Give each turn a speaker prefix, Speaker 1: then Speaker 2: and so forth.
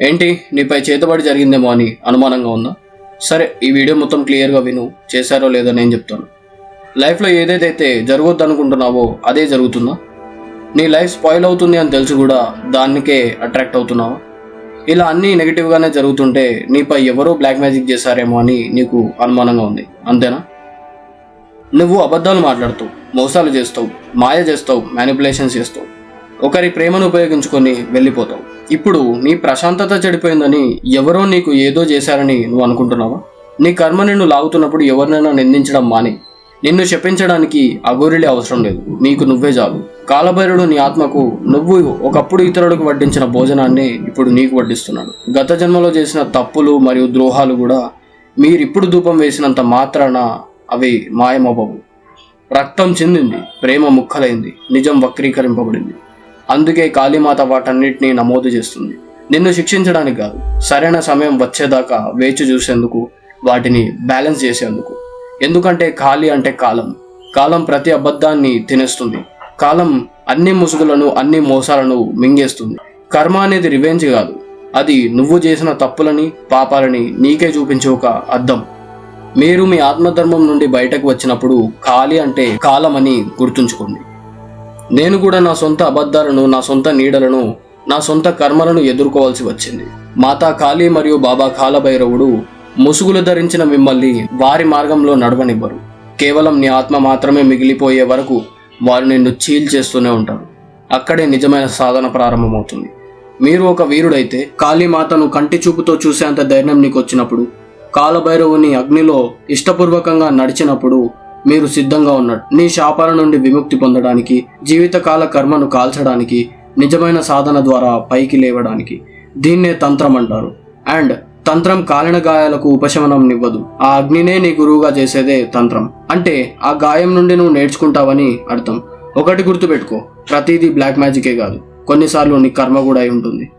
Speaker 1: ఏంటి? నీపై చేతబడి జరిగిందేమో అని అనుమానంగా ఉందా సరే ఈ వీడియో మొత్తం క్లియర్గా విను. చేశారో లేదో నేను చెప్తాను. లైఫ్లో ఏదేదైతే జరగొద్దు అనుకుంటున్నావో అదే జరుగుతుందా? నీ లైఫ్ స్పాయిల్ అవుతుంది అని తెలిసి కూడా దానికే అట్రాక్ట్ అవుతున్నావా? ఇలా అన్నీ నెగిటివ్గానే జరుగుతుంటే నీపై ఎవరో బ్లాక్ మ్యాజిక్ చేశారేమో అని నీకు అనుమానంగా ఉంది. అంతేనా? నువ్వు అబద్ధాలు మాట్లాడుతావు మోసాలు చేస్తావు మాయ చేస్తావు మ్యానిపులేషన్స్ చేస్తావు. ఒకరి ప్రేమను ఉపయోగించుకొని వెళ్ళిపోతావు. ఇప్పుడు నీ ప్రశాంతత చెడిపోయిందని ఎవరో నీకు ఏదో చేశారని నువ్వు అనుకుంటున్నావా? నీ కర్మ నిన్ను లాగుతున్నప్పుడు ఎవరినైనా నిందించడం మాని. నిన్ను శపించడానికి అగోరిలే అవసరం లేదు. నీకు నువ్వే చాలు. కాలభైరుడు నీ ఆత్మకు నువ్వు ఒకప్పుడు ఇతరులకు వడ్డించిన భోజనాన్ని ఇప్పుడు నీకు వడ్డిస్తున్నాడు. గత జన్మలో చేసిన తప్పులు మరియు ద్రోహాలు కూడా మీరిప్పుడు ధూపం వేసినంత మాత్రాన అవి మాయమవ్వవు. రక్తం చెందింది. ప్రేమ ముక్కలైంది. నిజం వక్రీకరింపబడింది. అందుకే కాళీమాత వాటన్నిటినీ నమోదు చేస్తుంది. నిన్ను శిక్షించడానికి కాదు సరైన సమయం వచ్చేదాకా వేచి చూసేందుకు వాటిని బ్యాలెన్స్ చేసేందుకు. ఎందుకంటే ఖాళీ అంటే కాలం. కాలం ప్రతి అబద్ధాన్ని తినేస్తుంది. కాలం అన్ని ముసుగులను అన్ని మోసాలను మింగేస్తుంది. కర్మ అనేది రివెంజ్ కాదు. అది నువ్వు చేసిన తప్పులని పాపాలని నీకే చూపించే ఒక అర్థం మీరు మీ ఆత్మధర్మం నుండి బయటకు వచ్చినప్పుడు ఖాళీ అంటే కాలం అని గుర్తుంచుకోండి. నేను కూడా నా సొంత అబద్ధాలను నా సొంత నీడలను నా సొంత కర్మలను ఎదుర్కోవాల్సి వచ్చింది. మాతా కాళీ మరియు బాబా కాలభైరవుడు ముసుగులు ధరించిన మిమ్మల్ని వారి మార్గంలో నడవనివ్వరు. కేవలం నీ ఆత్మ మాత్రమే మిగిలిపోయే వరకు వారు నిన్ను చీల్ చేస్తూనే ఉంటారు. అక్కడే నిజమైన సాధన ప్రారంభమవుతుంది. మీరు ఒక వీరుడైతే కాళీమాతను కంటి చూపుతో చూసేంత ధైర్యం నీకు వచ్చినప్పుడు కాలభైరవుని అగ్నిలో ఇష్టపూర్వకంగా నడిచినప్పుడు మీరు సిద్ధంగా ఉన్నట్టు. నీ శాపాల నుండి విముక్తి పొందడానికి జీవితకాల కర్మను కాల్చడానికి నిజమైన సాధన ద్వారా పైకి లేవడానికి దీన్నే తంత్రం అంటారు. అండ్ తంత్రం కాలిన గాయాలకు ఉపశమనం నివ్వదు. ఆ అగ్నినే నీ గురువుగా చేసేదే తంత్రం. అంటే ఆ గాయం నుండి నువ్వు నేర్చుకుంటావని అర్థం. ఒకటి గుర్తుపెట్టుకో. ప్రతిదీ బ్లాక్ మ్యాజికే కాదు. కొన్నిసార్లు నీ కర్మ కూడా అయి ఉంటుంది.